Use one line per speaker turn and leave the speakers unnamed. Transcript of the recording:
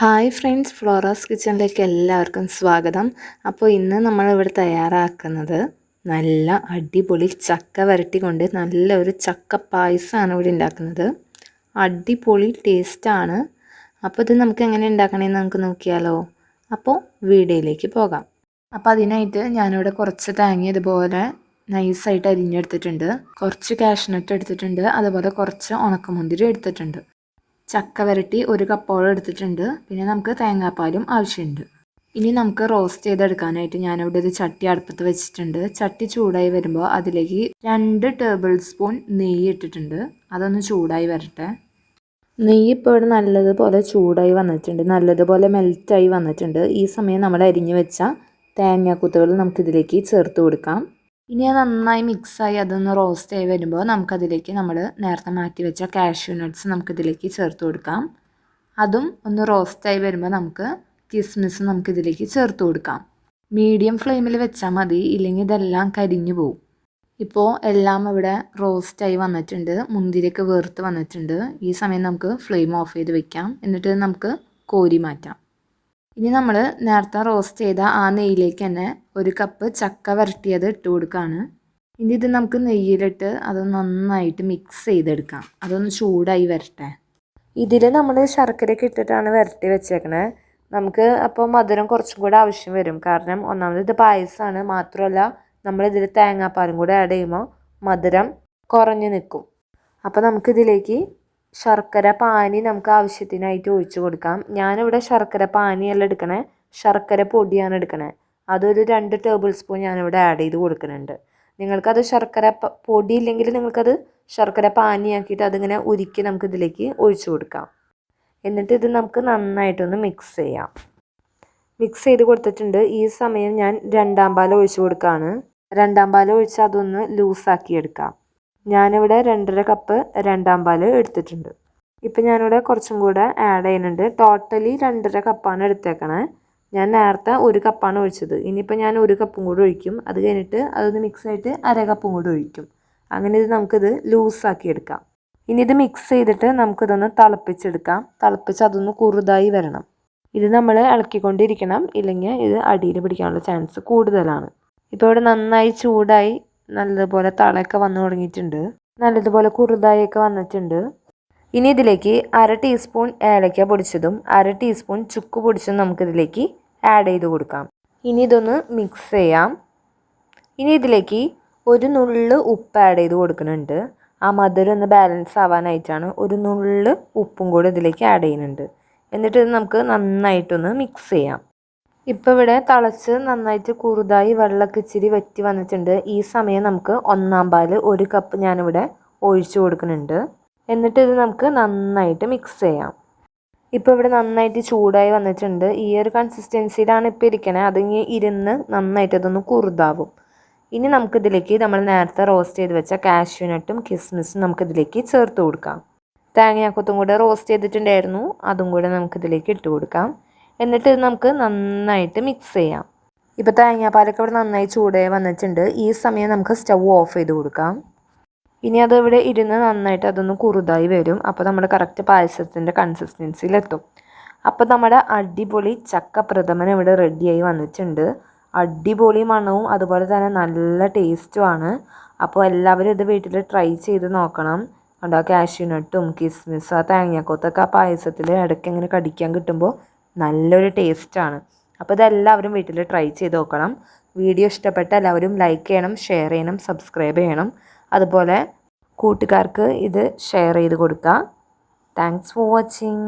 Hi friends Flora's കിച്ചണിലേക്ക് എല്ലാവർക്കും സ്വാഗതം. അപ്പോൾ ഇന്ന് നമ്മളിവിടെ തയ്യാറാക്കുന്നത് നല്ല അടിപൊളി ചക്ക വരട്ടി കൊണ്ട് നല്ലൊരു ചക്ക പായസമാണ് ഇവിടെ ഉണ്ടാക്കുന്നത്. അടിപൊളി ടേസ്റ്റാണ്. അപ്പോൾ ഇത് നമുക്ക് എങ്ങനെ ഉണ്ടാക്കണമെന്ന് നമുക്ക് നോക്കിയാലോ? അപ്പോൾ വീഡിയോയിലേക്ക് പോകാം. അപ്പോൾ അതിനായിട്ട് ഞാനിവിടെ കുറച്ച് തേങ്ങ ഇതുപോലെ നൈസായിട്ട് അരിഞ്ഞെടുത്തിട്ടുണ്ട്. കുറച്ച് കാഷ്നട്ട് എടുത്തിട്ടുണ്ട്. അതുപോലെ കുറച്ച് ഉണക്കമുന്തിരി എടുത്തിട്ടുണ്ട്. ചക്ക വരട്ടി ഒരു കപ്പോളം എടുത്തിട്ടുണ്ട്. പിന്നെ നമുക്ക് തേങ്ങാപ്പാലും ആവശ്യമുണ്ട്. ഇനി നമുക്ക് റോസ്റ്റ് ചെയ്തെടുക്കാനായിട്ട് ഞാനിവിടെ ഒരു ചട്ടി അടുപ്പത്ത് വെച്ചിട്ടുണ്ട്. ചട്ടി ചൂടായി വരുമ്പോൾ അതിലേക്ക് രണ്ട് ടേബിൾ സ്പൂൺ നെയ്യ് ഇട്ടിട്ടുണ്ട്. അതൊന്ന് ചൂടായി വരട്ടെ. നെയ്യ് ഇപ്പോൾ ഇവിടെ നല്ലതുപോലെ ചൂടായി വന്നിട്ടുണ്ട്. നല്ലതുപോലെ മെൽറ്റായി വന്നിട്ടുണ്ട്. ഈ സമയം നമ്മൾ അരിഞ്ഞു വെച്ച തേങ്ങാക്കുത്തുകൾ നമുക്കിതിലേക്ക് ചേർത്ത് കൊടുക്കാം. ഇനി അത് നന്നായി മിക്സായി അതൊന്ന് റോസ്റ്റ് ആയി വരുമ്പോൾ നമുക്കതിലേക്ക് നമ്മൾ നേരത്തെ മാറ്റി വെച്ച കാഷ്യൂ നട്ട്സ് നമുക്കിതിലേക്ക് ചേർത്ത് കൊടുക്കാം. അതും ഒന്ന് റോസ്റ്റായി വരുമ്പോൾ നമുക്ക് കിസ്മിസ് നമുക്കിതിലേക്ക് ചേർത്ത് കൊടുക്കാം. മീഡിയം ഫ്ലെയിമിൽ വെച്ചാൽ മതി ഇല്ലെങ്കിൽ ഇതെല്ലാം കരിഞ്ഞു പോകും ഇപ്പോൾ എല്ലാം ഇവിടെ റോസ്റ്റായി വന്നിട്ടുണ്ട് മുന്തിരിയൊക്കെ വേർത്ത് വന്നിട്ടുണ്ട്. ഈ സമയം നമുക്ക് ഫ്ലെയിം ഓഫ് ചെയ്ത് വെക്കാം. എന്നിട്ട് നമുക്ക് കോരി മാറ്റാം. ഇനി നമ്മൾ നേരത്തെ റോസ്റ്റ് ചെയ്ത ആ നെയ്യിലേക്ക് തന്നെ ഒരു കപ്പ് ചക്ക വരട്ടിയത് ഇട്ട് കൊടുക്കുകയാണ് ഇനി ഇത് നമുക്ക് നെയ്യിലിട്ട് അത് നന്നായിട്ട് മിക്സ് ചെയ്തെടുക്കാം. അതൊന്ന് ചൂടായി വരട്ടെ. ഇതിൽ നമ്മൾ ശർക്കരയൊക്കെ ഇട്ടിട്ടാണ് വരട്ടി വെച്ചേക്കണേ. നമുക്ക് അപ്പോൾ മധുരം കുറച്ചും കൂടെ ആവശ്യം വരും. കാരണം ഒന്നാമത് ഇത് പായസമാണ് മാത്രമല്ല നമ്മളിതിൽ തേങ്ങാപ്പാലും കൂടെ ആഡ് ചെയ്യുമ്പോൾ മധുരം കുറഞ്ഞു നിൽക്കും അപ്പോൾ നമുക്കിതിലേക്ക് ശർക്കര പാനി നമുക്ക് ആവശ്യത്തിനായിട്ട് ഒഴിച്ച് കൊടുക്കാം. ഞാനിവിടെ ശർക്കര പാനിയല്ല എടുക്കണേ. ശർക്കര പൊടിയാണ് എടുക്കണേ. അതൊരു രണ്ട് ടേബിൾ സ്പൂൺ ഞാനിവിടെ ആഡ് ചെയ്ത് കൊടുക്കുന്നുണ്ട്. നിങ്ങൾക്കത് ശർക്കര പൊടി ഇല്ലെങ്കിൽ നിങ്ങൾക്കത് ശർക്കര പാനിയാക്കിയിട്ട് അതിങ്ങനെ ഉരുക്കി നമുക്ക് ഇതിലേക്ക് ഒഴിച്ചു കൊടുക്കാം. എന്നിട്ട് ഇത് നമുക്ക് നന്നായിട്ടൊന്ന് മിക്സ് ചെയ്യാം. മിക്സ് ചെയ്ത് കൊടുത്തിട്ടുണ്ട്. ഈ സമയം ഞാൻ രണ്ടാം പാൽ ഒഴിച്ചു കൊടുക്കുകയാണ് രണ്ടാം പാൽ ഒഴിച്ച് അതൊന്ന് ലൂസാക്കി എടുക്കാം. ഞാനിവിടെ രണ്ടര കപ്പ് രണ്ടാം പാൽ എടുത്തിട്ടുണ്ട്. ഇപ്പം ഞാനിവിടെ കുറച്ചും കൂടെ ആഡ് ചെയ്യുന്നുണ്ട്. ടോട്ടലി രണ്ടര കപ്പാണ് എടുത്തേക്കണേ. ഞാൻ നേരത്തെ ഒരു കപ്പാണ് ഒഴിച്ചത്. ഇനിയിപ്പോൾ ഞാൻ ഒരു കപ്പും കൂടെ ഒഴിക്കും. അത് കഴിഞ്ഞിട്ട് അതൊന്ന് മിക്സ് ആയിട്ട് അര കപ്പും കൂടെ ഒഴിക്കും. അങ്ങനെ ഇത് നമുക്കിത് ലൂസാക്കി എടുക്കാം. ഇനി ഇത് മിക്സ് ചെയ്തിട്ട് നമുക്കിതൊന്ന് തിളപ്പിച്ചെടുക്കാം. തിളപ്പിച്ച് അതൊന്ന് കുറുതായി വരണം. ഇത് നമ്മൾ ഇളക്കിക്കൊണ്ടിരിക്കണം. ഇല്ലെങ്കിൽ ഇത് അടിയിൽ പിടിക്കാനുള്ള ചാൻസ് കൂടുതലാണ്. ഇപ്പോൾ ഇവിടെ നന്നായി ചൂടായി നല്ലതുപോലെ തളയൊക്കെ വന്നു തുടങ്ങിയിട്ടുണ്ട്. നല്ലതുപോലെ കുറുതായൊക്കെ വന്നിട്ടുണ്ട്. ഇനി ഇതിലേക്ക് അര ടീസ്പൂൺ ഏലക്ക പൊടിച്ചതും അര ടീസ്പൂൺ ചുക്ക് പൊടിച്ചതും നമുക്കിതിലേക്ക് ആഡ് ചെയ്ത് കൊടുക്കാം. ഇനി ഇതൊന്ന് മിക്സ് ചെയ്യാം. ഇനി ഇതിലേക്ക് ഒരു നുള്ള് ഉപ്പ് ആഡ് ചെയ്ത് കൊടുക്കുന്നുണ്ട്. ആ മധുരം ഒന്ന് ബാലൻസ് ആവാനായിട്ടാണ് ഒരു നുള്ള് ഉപ്പും കൂടെ ഇതിലേക്ക് ആഡ് ചെയ്യുന്നുണ്ട്. എന്നിട്ട് ഇത് നമുക്ക് നന്നായിട്ടൊന്ന് മിക്സ് ചെയ്യാം. ഇപ്പോൾ ഇവിടെ തിളച്ച് നന്നായിട്ട് കുറുതായി വെള്ളമൊക്കെ ഇച്ചിരി വറ്റി വന്നിട്ടുണ്ട്. ഈ സമയം നമുക്ക് ഒന്നാം പാൽ ഒരു കപ്പ് ഞാനിവിടെ ഒഴിച്ചു കൊടുക്കുന്നുണ്ട്. എന്നിട്ട് ഇത് നമുക്ക് നന്നായിട്ട് മിക്സ് ചെയ്യാം. ഇപ്പോൾ ഇവിടെ നന്നായിട്ട് ചൂടായി വന്നിട്ടുണ്ട്. ഈ ഒരു കൺസിസ്റ്റൻസിയിലാണ് ഇപ്പോൾ ഇരിക്കണേ. അതിങ്ങി ഇരുന്ന് നന്നായിട്ട് അതൊന്ന് കുറുതാവും. ഇനി നമുക്കിതിലേക്ക് നമ്മൾ നേരത്തെ റോസ്റ്റ് ചെയ്ത് വെച്ച കാഷ്യൂനട്ടും കിസ്മിസും നമുക്കിതിലേക്ക് ചേർത്ത് കൊടുക്കാം. തേങ്ങയാക്കൊത്തും കൂടെ റോസ്റ്റ് ചെയ്തിട്ടുണ്ടായിരുന്നു. അതും കൂടെ നമുക്കിതിലേക്ക് ഇട്ട് കൊടുക്കാം. എന്നിട്ട് ഇത് നമുക്ക് നന്നായിട്ട് മിക്സ് ചെയ്യാം. ഇപ്പോൾ തേങ്ങാപ്പാലൊക്കെ ഇവിടെ നന്നായി ചൂടായി വന്നിട്ടുണ്ട്. ഈ സമയം നമുക്ക് സ്റ്റൗ ഓഫ് ചെയ്ത് കൊടുക്കാം. ഇനി അത് ഇവിടെ ഇരുന്ന് നന്നായിട്ട് അതൊന്ന് കുറുതായി വരും. അപ്പോൾ നമ്മുടെ കറക്റ്റ് പായസത്തിന്റെ കൺസിസ്റ്റൻസിയിലെത്തും അപ്പോൾ നമ്മുടെ അടിപൊളി ചക്ക പ്രഥമൻ ഇവിടെ റെഡിയായി വന്നിട്ടുണ്ട്. അടിപൊളി മണവും അതുപോലെ തന്നെ നല്ല ടേസ്റ്റുമാണ് അപ്പോൾ എല്ലാവരും ഇത് വീട്ടിൽ ട്രൈ ചെയ്ത് നോക്കണം. കണ്ടോ കാഷ്യൂനട്ടും കിസ്മിസ് ആ തേങ്ങാക്കൊത്തൊക്കെ ആ പായസത്തിൽ ഇടയ്ക്ക് ഇങ്ങനെ കടിക്കാൻ കിട്ടുമ്പോൾ നല്ലൊരു ടേസ്റ്റാണ് അപ്പോൾ ഇതെല്ലാവരും വീട്ടിൽ ട്രൈ ചെയ്ത് നോക്കണം. വീഡിയോ ഇഷ്ടപ്പെട്ട എല്ലാവരും ലൈക്ക് ചെയ്യണം ഷെയർ ചെയ്യണം സബ്സ്ക്രൈബ് ചെയ്യണം. അതുപോലെ കൂട്ടുകാർക്ക് ഇത് ഷെയർ ചെയ്ത് കൊടുക്കുക താങ്ക്സ് ഫോർ വാച്ചിങ്